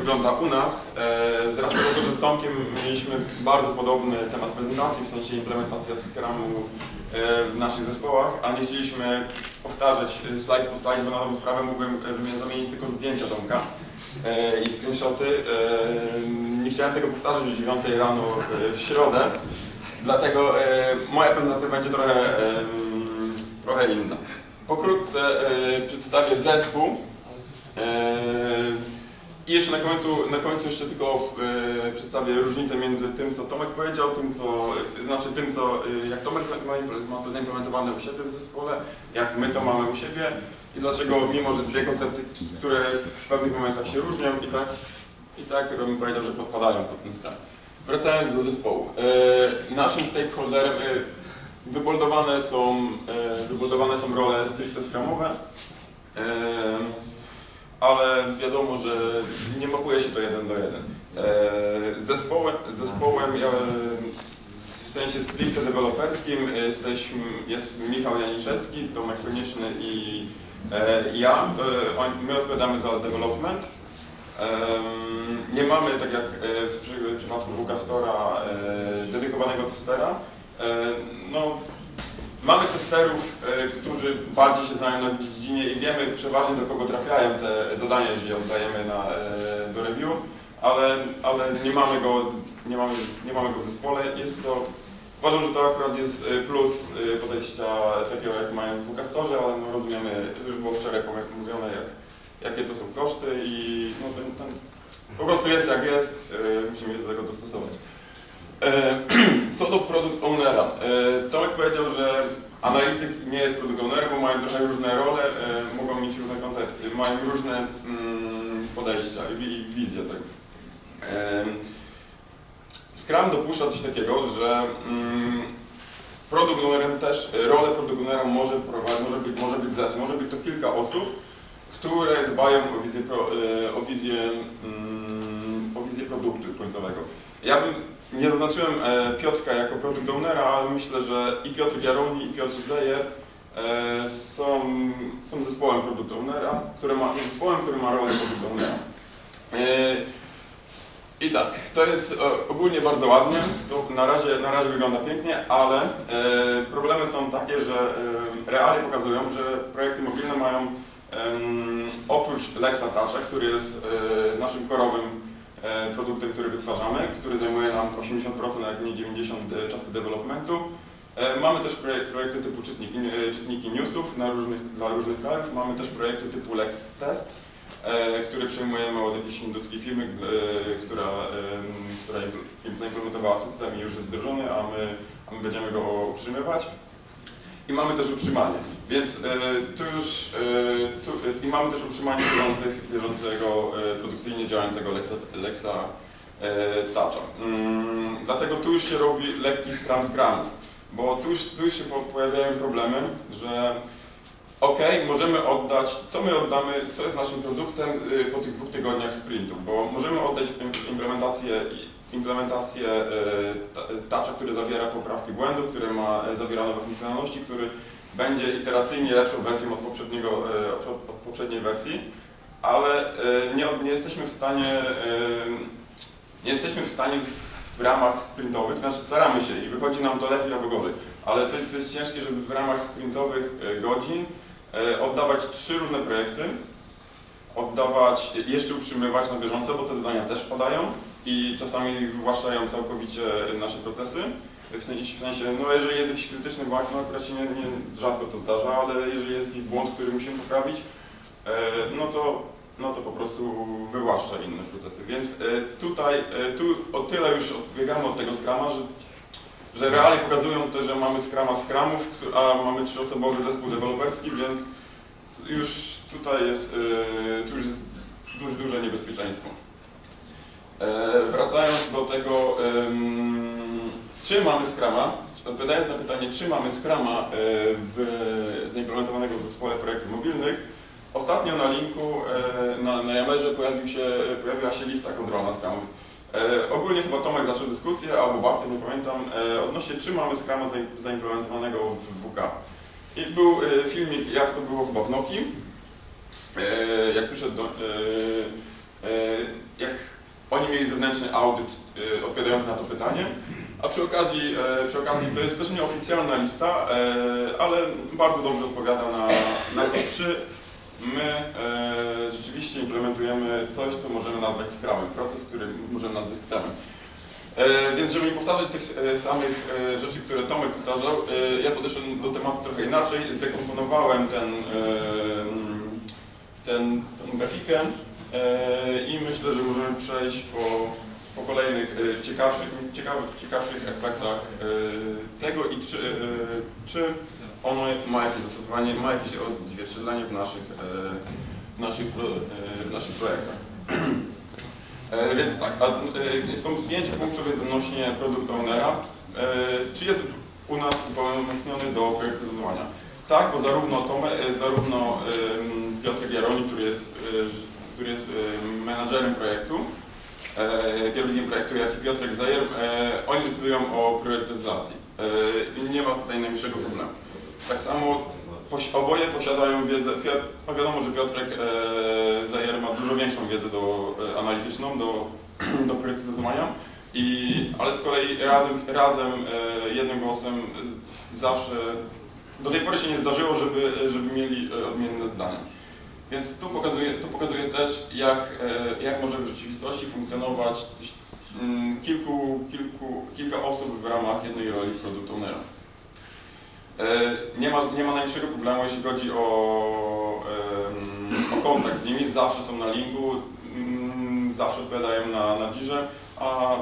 wygląda u nas. E, Z racji tego, że z Tomkiem mieliśmy bardzo podobny temat prezentacji, w sensie implementacja Scrumu e, w naszych zespołach, a nie chcieliśmy powtarzać e, slajd po slajd, bo na dobrą sprawę mógłbym zamienić tylko zdjęcia Tomka i screenshoty. Nie chciałem tego powtarzać o 9 rano w środę, dlatego moja prezentacja będzie trochę, trochę inna. Pokrótce przedstawię zespół. I jeszcze na końcu, na końcu jeszcze tylko e, przedstawię różnicę między tym, co Tomek powiedział, tym, co, znaczy tym, co, e, jak Tomek ma- to zaimplementowane u siebie w zespole, jak my to mamy u siebie i dlaczego, mimo że dwie koncepcje, które w pewnych momentach się różnią i tak, i tak bym powiedział, że podpadają pod ten sklep. Wracając do zespołu. E, naszym stakeholderem e, wyboldowane są, e, wyboldowane są role stricte scrumowe. E, ale wiadomo, że nie mapuje się to jeden do jeden. E, Zespołem, zespołem ja, w sensie stricte deweloperskim jesteśmy, jest Michał Janiszewski, Tomek Konieczny i e, ja. My odpowiadamy za development. Nie mamy, tak jak e, w przy- w przypadku e, dedykowanego testera. E, No, Mamy testerów, e, którzy bardziej się znają na dziedzinie i wiemy przeważnie do kogo trafiają te zadania, jeżeli oddajemy na, e, do review, ale, ale nie, mamy go, nie, mamy, nie mamy go w zespole. Jest to, uważam, że to akurat jest e, plus podejścia takiego jak mają w ale no rozumiemy, już było wczoraj mówione, jak, jakie to są koszty i no ten, ten po prostu jest jak jest, musimy się do tego dostosować. E, Co do product ownera. E, Tomek powiedział, że analityk nie jest product ownerem, bo mają trochę różne role, e, mogą mieć różne koncepty, mają różne mm, podejścia i wi- i wizje tego. Scrum dopuszcza coś takiego, że mm, ownerem też, rolę product ownera może, może, być, może być zespół, może być to kilka osób, które dbają o wizję, o wizję, mm, o wizję produktu końcowego. Ja bym nie zaznaczyłem e, Piotrka jako product ownera, ale myślę, że i Piotr Biaroni, i Piotr Zejer e, są, są zespołem product ownera, który ma, zespołem, który ma rolę product ownera. E, I tak, to jest ogólnie bardzo ładnie, to na razie, na razie wygląda pięknie, ale problemy są takie, że e, realia pokazują, że projekty mobilne mają oprócz Lexa Toucha, który jest naszym korowym e, produktem, który wytwarzamy, który zajmuje nam 80%, jak nie 90% czasu developmentu. E, Mamy też projek- projekty typu czytniki, e, czytniki newsów różnych, dla różnych krajów. Mamy też projekty typu Lex Test, e, który przejmujemy od jakiejś hinduskiej firmy, e, która, która impl- zaimplementowała system i już jest wdrożony, a my, a my będziemy go utrzymywać. I mamy też utrzymanie, więc e, tu już e, tu, e, i mamy też utrzymanie bieżących, bieżącego produkcyjnie działającego Lexa, Lexa Toucha. Mm, dlatego tu już się robi lekki scrum gramów, bo tu tu już się po- pojawiają problemy, że ok, możemy oddać, co my oddamy, co jest naszym produktem y, po tych dwóch tygodniach sprintu, bo możemy oddać im- implementację, implementację y, ta- Toucha, który zawiera poprawki błędów, który ma y, zawiera nowe funkcjonalności, który będzie iteracyjnie lepszą wersją od, poprzedniego, y, od, poprzedniej wersji, ale nie, nie jesteśmy w stanie nie jesteśmy w stanie w ramach sprintowych, znaczy staramy się i wychodzi nam to lepiej albo gorzej, ale to, to jest ciężkie, żeby w ramach sprintowych e, godzin e, oddawać trzy różne projekty, oddawać, jeszcze utrzymywać na bieżąco, bo te zadania też padają i czasami wywłaszczają całkowicie nasze procesy. W sensie, w sensie no jeżeli jest jakiś krytyczny błąd, no akurat się nie, nie, rzadko to zdarza, ale jeżeli jest jakiś błąd, który musimy poprawić, e, no to, no to po prostu wywłaszcza inne procesy. Więc e, tutaj, e, tu o tyle już odbiegamy od tego skrama, że, że realia pokazują też, że mamy skrama skramów, a mamy trzyosobowy zespół deweloperski, więc już tutaj jest, e, tu już jest duże niebezpieczeństwo. E, Wracając do tego, czy mamy Scrama, odpowiadając na pytanie, czy mamy Scrama e, w, zaimplementowanego w zespole projektów mobilnych, ostatnio na linku e, na, na Yammerze pojawił się, pojawiła się lista kontrolna Scrumów. E, Ogólnie chyba Tomek zaczął dyskusję, albo Bartek, nie pamiętam, odnośnie czy mamy Scrama zaim- zaimplementowanego w WK. I był filmik, jak to było chyba w Noki, jak przyszedł do, jak oni mieli zewnętrzny audyt e, odpowiadający na to pytanie, a przy okazji, e, przy okazji to jest też nieoficjalna lista, e, ale bardzo dobrze odpowiada na, na to, czy my e, rzeczywiście implementujemy coś, co możemy nazwać Scrumem, proces, który możemy nazwać Scrumem. E, więc żeby nie powtarzać tych samych rzeczy, które Tomek powtarzał, ja podeszłem do tematu trochę inaczej, zdekomponowałem ten, ten, tą grafikę i myślę, że możemy przejść po, po kolejnych e, ciekawszych, ciekawych, ciekawszych aspektach e, tego i czy, e, czy ono ma jakieś zastosowanie, ma jakieś odzwierciedlenie w naszych, e, w naszych, e, w naszych projektach. E, Więc tak, e, są pięć punktów jest odnośnie produkt ownera. E, Czy jest u nas uprawomocniony do projektowania? Tak, bo zarówno e, zarówno em, Piotr Jaroni, który jest, e, który jest e, menadżerem projektu, e, kierownikiem projektu, jak i Piotrek Zajer, e, oni decydują o priorytetyzacji. Nie ma tutaj najmniejszego problemu. Tak samo oboje posiadają wiedzę, no wiadomo, że Piotrek Zajer ma dużo większą wiedzę do, analityczną do, do projektowania, i, ale z kolei razem, razem jednym głosem zawsze, do tej pory się nie zdarzyło, żeby, żeby mieli odmienne zdania. Więc tu pokazuje, tu pokazuje też, jak, e, jak może w rzeczywistości funkcjonować mm, kilku, kilku, kilka osób w ramach jednej roli product ownera. E, Nie ma, nie ma najmniejszego problemu, jeśli chodzi o, o kontakt z nimi. Zawsze są na linku, mm, zawsze odpowiadają na, na dirze, a,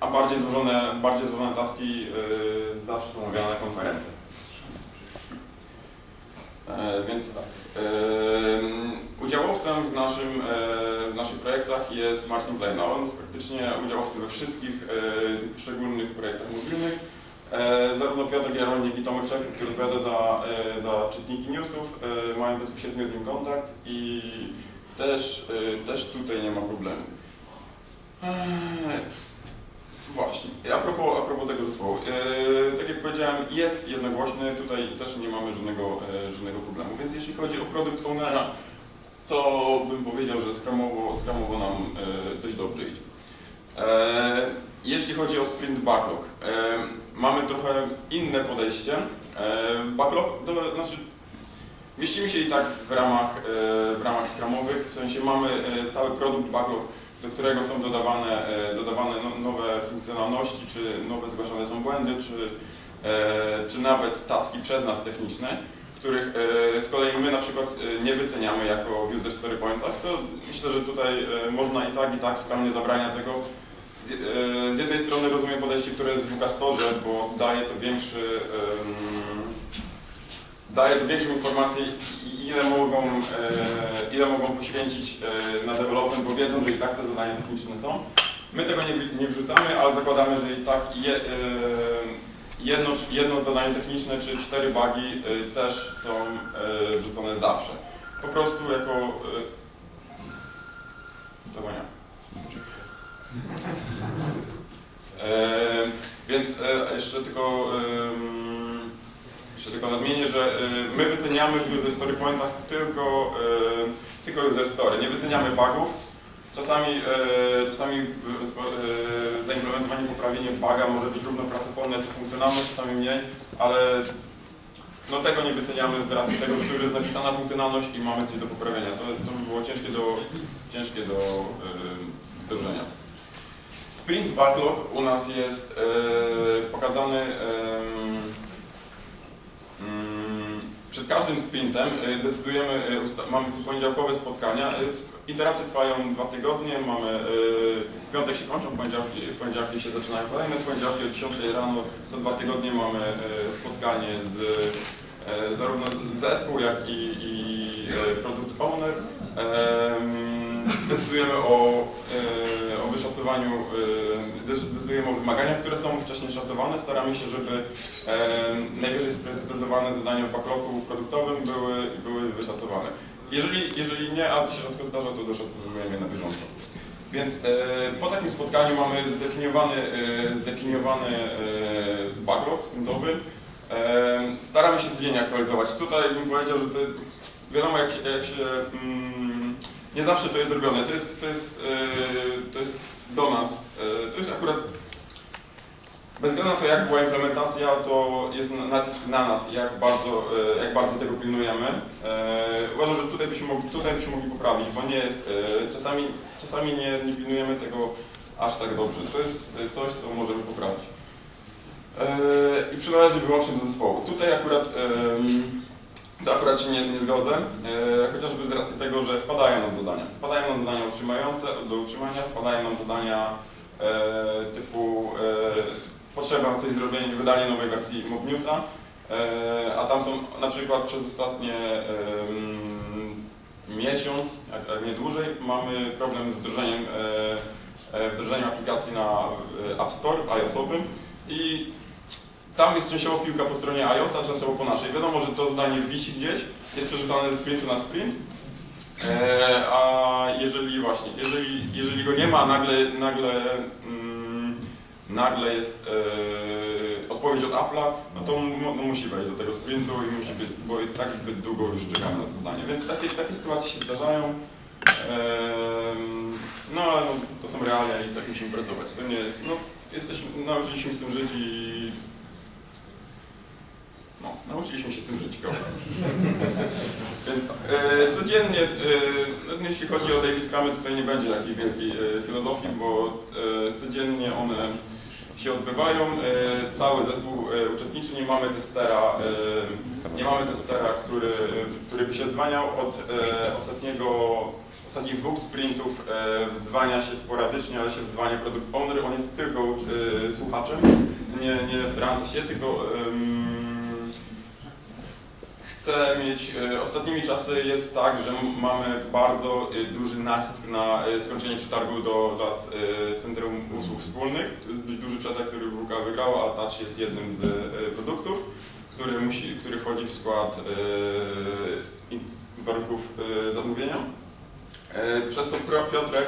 a bardziej złożone, bardziej złożone taski e, zawsze są omawiane na konferencjach. E, Więc tak. Em, Udziałowcem w, naszym, e, w naszych projektach jest Martin Plejna. On jest praktycznie udziałowcem we wszystkich e, tych poszczególnych projektach mobilnych. E, Zarówno Piotr Jaronik i Tomek Czek, który odpowiada za, e, za czytniki newsów, e, mają bezpośrednio z nim kontakt i też, e, też tutaj nie ma problemu. Właśnie. A propos, a propos tego zespołu. E, tak jak powiedziałem, jest jednogłośny, tutaj też nie mamy żadnego, e, żadnego problemu. Więc jeśli chodzi o produkt ownera, to bym powiedział, że skramowo, skramowo nam e, dość dobrze idzie. Jeśli chodzi o sprint backlog, mamy trochę inne podejście. Backlog, to znaczy mieścimy się i tak w ramach, w ramach skramowych, w sensie mamy cały produkt backlog, do którego są dodawane, e, dodawane no, nowe funkcjonalności, czy nowe zgłaszane są błędy, czy, e, czy nawet taski przez nas techniczne, których e, z kolei my na przykład nie wyceniamy jako user story pointsach, to myślę, że tutaj można i tak, i tak skromnie zabrania tego. Z, jednej strony rozumiem podejście, które jest w Wukastorze, bo daje to większy, daje większą informację, ile mogą, e, ile mogą poświęcić e, na development, bo wiedzą, że i tak te zadania techniczne są. My tego nie, nie wrzucamy, ale zakładamy, że i tak je, e, jedno, jedno zadanie techniczne czy cztery bugi też są wrzucone zawsze. Po prostu jako... E, więc jeszcze tylko jeszcze tylko nadmienię, że e, my wyceniamy w user story pointach tylko, e, tylko user story, nie wyceniamy bugów. Czasami, e, czasami zaimplementowanie, poprawienie buga może być równo co funkcjonalne, czasami mniej, ale no tego nie wyceniamy z racji tego, że już jest napisana funkcjonalność i mamy coś do poprawienia. To, to by było ciężkie do, ciężkie do wdrożenia. Sprint Backlog u nas jest pokazany przed każdym sprintem. e, Decydujemy, usta- mamy poniedziałkowe spotkania. C- Iteracje trwają dwa tygodnie. Mamy w piątek się kończą, w poniedziałki, w poniedziałki się zaczynają kolejne. W poniedziałki o 10 rano co dwa tygodnie mamy spotkanie z zarówno zespół, jak i, i product owner. Em, Decydujemy o, e, dec- decydujemy o wymaganiach, które są wcześniej szacowane. Staramy się, żeby e, najwyżej sprecyzowane zadania w backlogu produktowym były, były wyszacowane. Jeżeli, jeżeli nie, a to się rzadko zdarza, to doszacowujemy je na bieżąco. Więc e, po takim spotkaniu mamy zdefiniowany, e, zdefiniowany backlog sprintowy. Staramy się codziennie aktualizować. Tutaj bym powiedział, że to wiadomo jak się, jak się mm, nie zawsze to jest robione. To jest, to jest, to jest do nas. E, To jest akurat bez względu na to jak była implementacja, to jest na- nacisk na nas, jak bardzo, e, jak bardzo tego pilnujemy. E, Uważam, że tutaj byśmy mogli, tutaj byśmy mogli poprawić, bo nie jest, czasami, czasami nie, nie pilnujemy tego aż tak dobrze. To jest coś, co możemy poprawić. I przynależy wyłącznie do zespołu. Tutaj akurat, to akurat się nie, nie zgodzę, e, chociażby z racji tego, że wpadają nam zadania. Wpadają nam zadania utrzymające do utrzymania, wpadają nam zadania e, typu e, potrzeba coś zrobienia, wydanie nowej wersji MobNewsa, a tam są na przykład przez ostatnie miesiąc, jak, jak nie dłużej, mamy problem z wdrożeniem, wdrożeniem aplikacji na App Store iOS-owym i tam jest częściowo piłka po stronie iOS-a, częściowo po naszej. Wiadomo, że to zadanie wisi gdzieś, jest przerzucane ze sprintu na sprint, e, a jeżeli właśnie, jeżeli, jeżeli go nie ma, nagle, nagle, mm, nagle jest e, odpowiedź od Apple'a, no to no musi wejść do tego sprintu i musi być, bo tak zbyt długo już czekamy na to zadanie. Więc takie, takie sytuacje się zdarzają. Em, No ale no, to są realia i tak musimy pracować. To nie jest, no jesteśmy, nauczyliśmy się z tym żyć i no, nauczyliśmy się z tym żyć. Więc e, codziennie, e, jeśli chodzi o daily scrumy, tutaj nie będzie takiej wielkiej e, filozofii, bo e, codziennie one się odbywają. E, cały zespół e, uczestniczy, nie mamy testera, e, nie mamy testera, który, który by się dzwaniał od e, ostatniego, ostatnich dwóch sprintów e, wdzwania się sporadycznie, ale się wdzwania produkt owner. On jest tylko e, słuchaczem, nie, nie wtrąca się, tylko em, chcę mieć, e, ostatnimi czasy jest tak, że mamy bardzo e, duży nacisk na e, skończenie przetargu do, dla Centrum Usług Wspólnych. To jest dość duży przetarg, który WK wygrał, a Touch jest jednym z produktów, który, musi, który wchodzi w skład warunków zamówienia. Przez to Piotrek,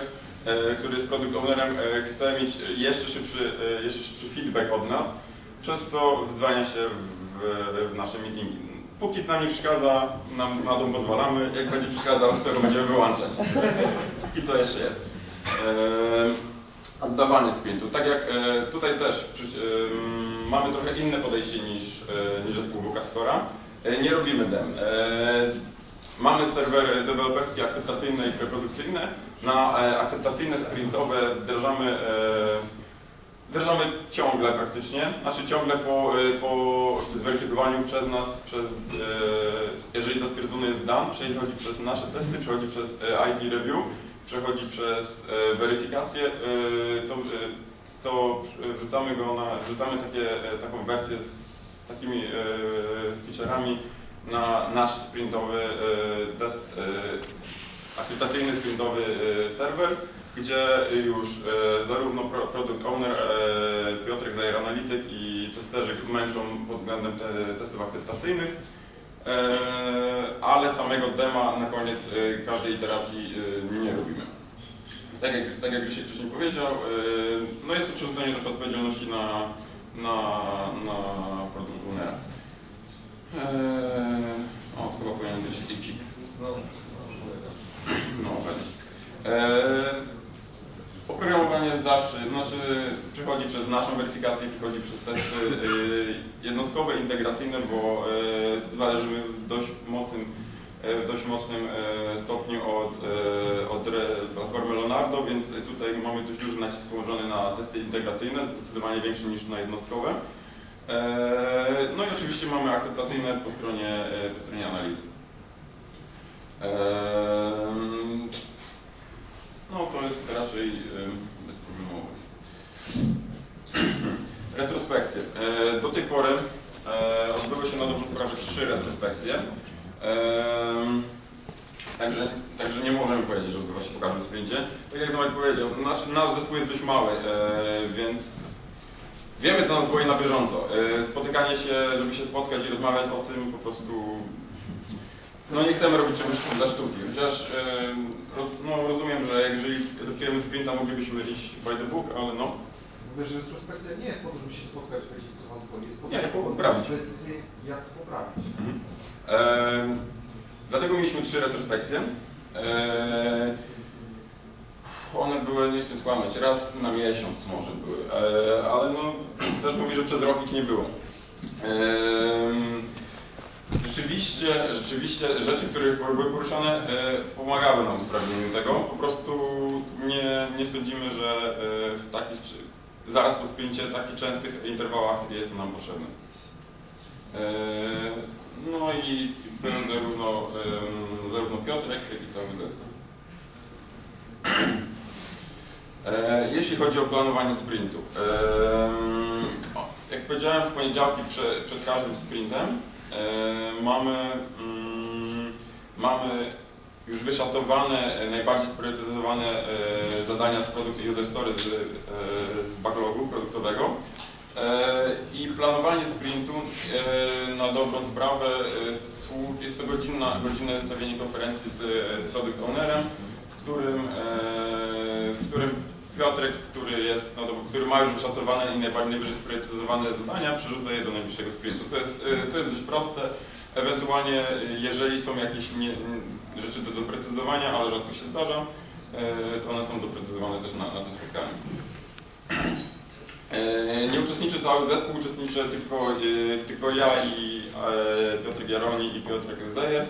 który jest produkt ownerem, chce mieć jeszcze szybszy, jeszcze szybszy feedback od nas, przez co wdzwania się w, w nasze meetingi. Póki nam nie przeszkadza, nam na to pozwalamy, jak będzie przeszkadzał, to go będziemy wyłączać. Póki co jeszcze jest. Oddawanie sprintu. Tak jak e, tutaj też mamy trochę inne podejście niż, e, niż zespół Store'a. E, Nie robimy dem. Mamy serwery deweloperskie, akceptacyjne i preprodukcyjne. Na akceptacyjne, sprintowe wdrażamy, wdrażamy ciągle praktycznie. Znaczy ciągle po, e, po zweryfikowaniu przez nas, przez, e, jeżeli zatwierdzony jest dan, przechodzi przez nasze testy, przechodzi przez e, IT review, przechodzi przez weryfikację, to, to wrzucamy go na, wrzucamy takie, taką wersję z takimi feature'ami na nasz sprintowy test, akceptacyjny sprintowy serwer, gdzie już e, zarówno pro, product owner, e, Piotrek Zajer Analityk i testerzy męczą pod względem te, testów akceptacyjnych, e, ale samego dema na koniec każdej iteracji nie robimy. Tak jak, tak jak Grzesiek wcześniej powiedział, no jest to przerzucenie trochę odpowiedzialności na, na, na produkt ownera. O, to chyba powinien być lipcik. No, pewnie. Oprogramowanie zawsze, znaczy przychodzi przez naszą weryfikację, przychodzi przez testy yy, jednostkowe, integracyjne, bo yy, zależymy w dość mocnym, yy, w dość mocnym stopniu od, od platformy Leonardo, więc tutaj mamy dość duży nacisk położony na testy integracyjne, zdecydowanie większy niż na jednostkowe. No i oczywiście mamy akceptacyjne po stronie, po stronie analizy. Eee, No to jest raczej em, bezproblemowe. Retrospekcje. Eee, Do tej pory e, odbyły się na dobrą sprawę trzy retrospekcje. Także, także nie możemy powiedzieć, że odbywa się po każdym sprincie. Tak jak Tomek powiedział, nasz, nasz zespół jest dość mały, e, więc Wiemy, co nas boi na bieżąco. E, Spotykanie się, żeby się spotkać i rozmawiać o tym, po prostu. No nie chcemy robić czegoś dla sztuki. Chociaż e, roz, jeżeli edukujemy sprinta, moglibyśmy iść by the book, ale no. Mówię, że retrospekcja nie jest po to, żeby się spotkać powiedzieć, co was boli. Jest po to, Nie, żeby poprawić. decyzję, jak to poprawić. Ehm, dlatego mieliśmy trzy retrospekcje. Ehm, one były, nie chcę skłamać, raz na miesiąc może były, eee, ale no, też mówię, że przez rok ich nie było. Ehm, rzeczywiście, rzeczywiście rzeczy, które były poruszane, e, pomagały nam w usprawnieniu tego. Po prostu nie, nie sądzimy, że e, w takich, zaraz po sprincie, takich częstych interwałach jest nam potrzebne. Eee, No i był zarówno, zarówno Piotrek, jak i cały zespół. Jeśli chodzi o planowanie sprintu, jak powiedziałem w poniedziałki prze, przed każdym sprintem em, mamy, mm, mamy już wyszacowane, e, najbardziej spriorytetyzowane e, zadania z produkt user story z, e, z backlogu produktowego. E, I planowanie sprintu e, na dobrą sprawę e, jest to godzinne zestawienie konferencji z, z product ownerem, e, w którym Piotrek, który, jest, no, który ma już wyszacowane i najbardziej najwyżej zadania, przerzuca je do najbliższego sprintu. To jest, e, to jest dość proste. Ewentualnie, e, jeżeli są jakieś nie, nie- rzeczy do doprecyzowania, ale rzadko się zdarza, e, to one są doprecyzowane też na, na tym spotkaniu. E, Nie uczestniczy cały zespół, uczestniczę tylko, tylko ja i e, Piotr Jaroni i Piotr Zejer.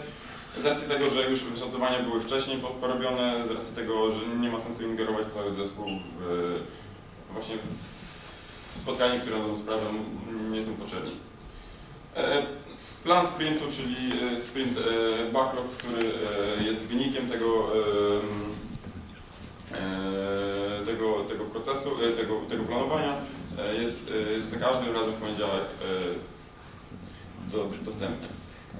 Z racji tego, że już wyszacowania były wcześniej po- porobione, z racji tego, że nie ma sensu ingerować cały zespół w, właśnie w spotkanie, które na tą sprawę nie są potrzebni. E, Plan sprintu, czyli e, sprint e, backlog, który jest wynikiem tego, tego, tego procesu, tego, tego planowania, jest za każdym razem w poniedziałek do, dostępny.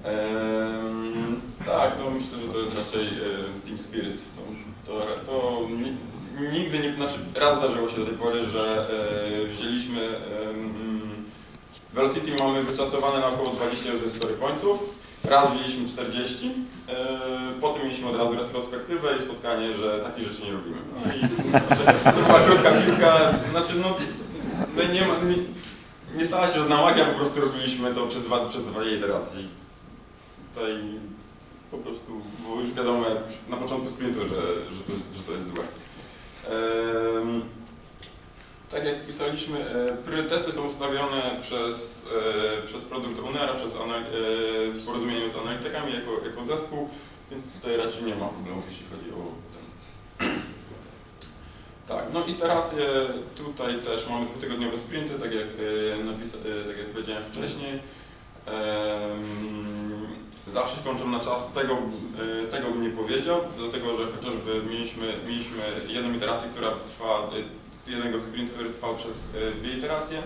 Em, tak, no myślę, że to jest raczej e, team spirit. To, to, to ni, nigdy nie, znaczy raz zdarzyło się do tej pory, że e, wzięliśmy em, Velocity mamy wyszacowane na około 20 user story pointsów. Raz wzięliśmy 40, e, potem mieliśmy od razu retrospektywę i spotkanie, że takich rzeczy nie robimy. No i to była krótka piłka, znaczy no, no nie, ma, nie, nie stała się żadna magia, po prostu robiliśmy to przez dwa, przez dwa iteracje. Tutaj po prostu było już wiadomo jak na początku sprintu, że, że, to, że to jest złe. Em, tak jak pisaliśmy, e, priorytety są ustawione przez, e, przez produkt ownera, przez e, w porozumieniu z analitykami jako, jako zespół, więc tutaj raczej nie ma problemów, jeśli chodzi o ten. Tak, no iteracje tutaj też mamy dwutygodniowe sprinty, tak jak, e, napisa- e, tak jak powiedziałem wcześniej. Em, Zawsze się kończą na czas, tego, e, tego bym nie powiedział, dlatego że chociażby mieliśmy, mieliśmy jedną iterację, która trwa, e, jednego sprintu, który trwał przez e, dwie iteracje.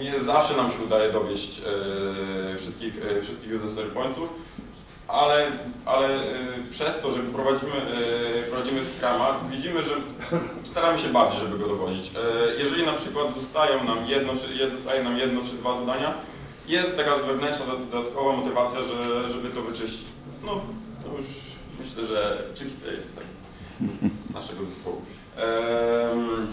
Nie zawsze nam się udaje dowieść wszystkich, wszystkich user story pointsów, ale, ale przez to, że prowadzimy, prowadzimy Scrama, widzimy, że staramy się bardziej, żeby go dowodzić. Jeżeli na przykład zostają nam jedno, czy, zostaje nam jedno czy dwa zadania, jest taka wewnętrzna do- dodatkowa motywacja, że, żeby to wyczyścić. No, to już myślę, że w psychice jest tak naszego zespołu. Em,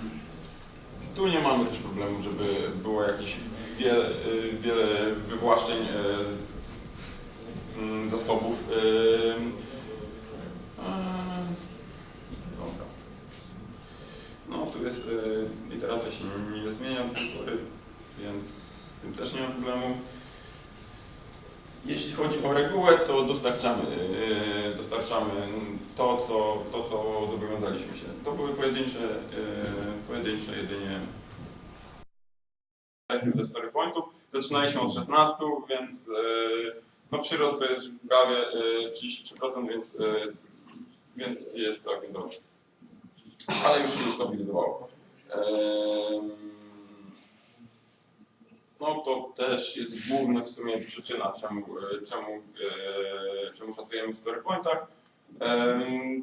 tu nie mamy też problemu, żeby było jakieś wiele, y, wiele wywłaszczeń z, mm, zasobów. Dobra. No, tu jest, y, iteracja się nie zmienia do tej pory, więc tym też nie ma problemu. Jeśli chodzi o regułę, to dostarczamy, yy, dostarczamy to, co, to, co zobowiązaliśmy się. To były pojedyncze, yy, pojedyncze jedynie ze 4 pointów. Zaczynaliśmy od 16, więc yy, no, przyrost to jest prawie yy, 33%, więc, więc jest całkiem dobrze. Ale już się ustabilizowało. Em, no to też jest główna w sumie przyczyna, czemu, e, czemu, e, czemu szacujemy w story pointach.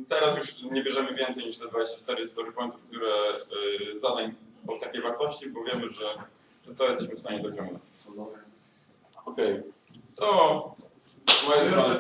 Teraz już nie bierzemy więcej niż te 24 story pointów, które e, zadań o takiej wartości, bo wiemy, że, że to jesteśmy w stanie dociągnąć. Okej, to z mojej strony.